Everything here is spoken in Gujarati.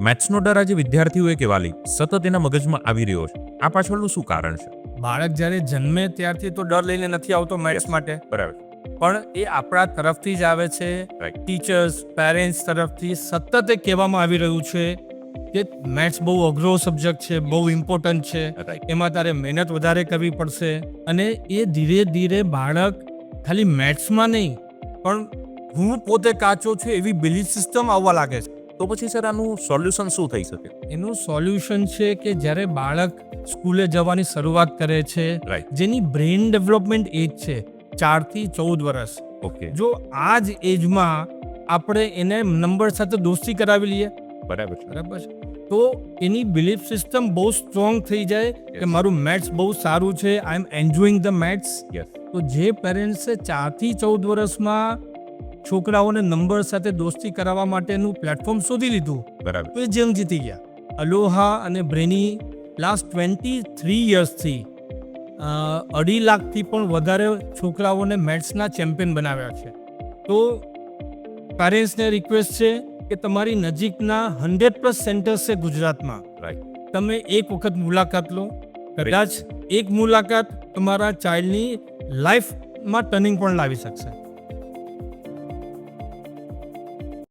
મેથ્સનો ડર આજે વિદ્યાર્થીઓએ કે વાલી સતત એના મગજમાં આવી રહ્યો છે. આ પાછળનું શું કારણ છે? બાળક જ્યારે જન્મે ત્યારથી તો ડર લઈને નથી આવતો મેથ્સ માટે. બરાબર. પણ એ આપણા તરફથી જ આવે છે. ટીચર્સ પેરેન્ટ્સ તરફથી સતત એ કહેવામાં આવી રહ્યું છે કે મેથ્સ બહુ અઘરો સબ્જેક્ટ છે બહુ ઇમ્પોર્ટન્ટ છે. એમાં તારે મહેનત વધારે કરવી પડશે. અને એ ધીરે ધીરે બાળક ખાલી મેથ્સમાં નહીં પણ હું પોતે કાચો છું એવી બિલીફ સિસ્ટમ આવવા લાગે છે. તો પછી સર આનું સોલ્યુશન શું થઈ શકે? એનું સોલ્યુશન છે કે જ્યારે બાળક સ્કૂલે જવાની શરૂઆત કરે છે જેની બ્રેઇન ડેવલપમેન્ટ એજ છે ચારથી ચૌદ વર્ષ ઓકે. જો આ જ એજમાં આપણે એને નંબર સાથે દોસ્તી કરાવી લઈએ. બરાબર બરાબર તો એની બિલીફ સિસ્ટમ બહુ સ્ટ્રોંગ થઈ જાય કે મારું મેથ્સ બહુ સારું છે I am enjoying the maths તો જે પેરેન્ટ્સે ચારથી ચૌદ વર્ષમાં છોકરાઓને નંબર સાથે દોસ્તી કરાવવા માટેનું પ્લેટફોર્મ શોધી લીધું. બરાબર. તો એ જંગ જીતી ગયા. અલોહા અને બ્રેની લાસ્ટ ટ્વેન્ટી થ્રી યર્સથી અઢી લાખથી પણ વધારે છોકરાઓને મેથ્સના ચેમ્પિયન બનાવ્યા છે. તો પેરેન્ટ્સને રિક્વેસ્ટ છે કે તમારી નજીકના હંડ્રેડ પ્લસ સેન્ટર્સ છે ગુજરાતમાં. રાઈટ તમે એક વખત મુલાકાત લો. કદાચ એક મુલાકાત તમારા ચાઇલ્ડની લાઈફમાં ટર્નિંગ પણ લાવી શકશે.